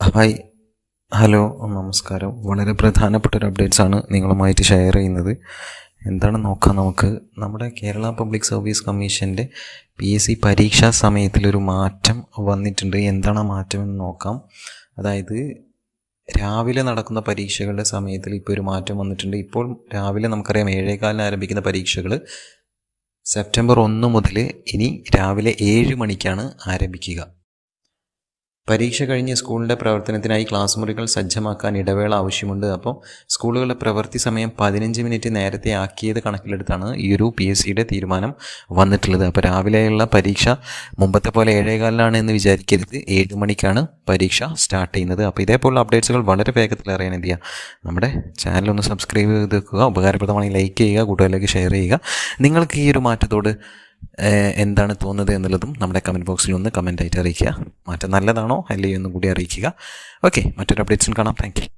Hi. Hello നമസ്കാരം. വളരെ പ്രധാനപ്പെട്ട ഒരു അപ്ഡേറ്റ്സ് ആണ് നിങ്ങളുമായിട്ട് ഷെയർ ചെയ്യുന്നത്. എന്താണ് നോക്കാം നമുക്ക്? നമ്മുടെ കേരള പബ്ലിക് സർവീസ് കമ്മീഷന്റെ പി എസ് സി പരീക്ഷാ സമയത്തിലൊരു മാറ്റം വന്നിട്ടുണ്ട്. എന്താണ് ആ മാറ്റം എന്ന് നോക്കാം. അതായത് രാവിലെ നടക്കുന്ന പരീക്ഷകളുടെ സമയത്തിൽ ഇപ്പോൾ ഒരു മാറ്റം വന്നിട്ടുണ്ട്. ഇപ്പോൾ രാവിലെ നമുക്കറിയാം ഏഴേകാലിന് ആരംഭിക്കുന്ന പരീക്ഷകൾ സെപ്റ്റംബർ ഒന്ന് മുതൽ ഇനി രാവിലെ ഏഴ് മണിക്കാണ് ആരംഭിക്കുക. പരീക്ഷ കഴിഞ്ഞ് സ്കൂളിന്റെ പ്രവർത്തനത്തിനായി ക്ലാസ് മുറികൾ സജ്ജമാക്കാൻ ഇടവേള ആവശ്യമുണ്ട്. അപ്പോൾ സ്കൂളുകളുടെ പ്രവൃത്തി സമയം പതിനഞ്ച് മിനിറ്റ് നേരത്തെ ആക്കിയത് കണക്കിലെടുത്താണ് ഈ ഒരു പി എസ് സിയുടെ തീരുമാനം വന്നിട്ടുള്ളത്. അപ്പോൾ രാവിലെയുള്ള പരീക്ഷ മുമ്പത്തെ പോലെ ഏഴേകാലിലാണ് എന്ന് വിചാരിക്കരുത്. ഏഴ് മണിക്കാണ് പരീക്ഷ സ്റ്റാർട്ട് ചെയ്യുന്നത്. അപ്പോൾ ഇതേപോലുള്ള അപ്ഡേറ്റ്സുകൾ വളരെ വേഗത്തിൽ അറിയാൻ എന്ത് ചെയ്യുക നമ്മുടെ ചാനൽ ഒന്ന് സബ്സ്ക്രൈബ് ചെയ്ത് വെക്കുക. ഉപകാരപ്രദമായി ലൈക്ക് ചെയ്യുക കൂട്ടുകാരിലേക്ക് ഷെയർ ചെയ്യുക. നിങ്ങൾക്ക് ഈ ഒരു മാറ്റത്തോട് എന്താണ് തോന്നുന്നത് എന്നുള്ളതും നമ്മുടെ കമന്റ് ബോക്സിൽ ഒന്ന് കമന്റ് ആയിട്ട് അറിയിക്കുക. മാറ്റം നല്ലതാണോ? അല്ലയോ എന്നും കൂടി അറിയിക്കുക. ഓക്കെ മറ്റൊരു അപ്ഡേറ്റ്സിൽ കാണാം. താങ്ക്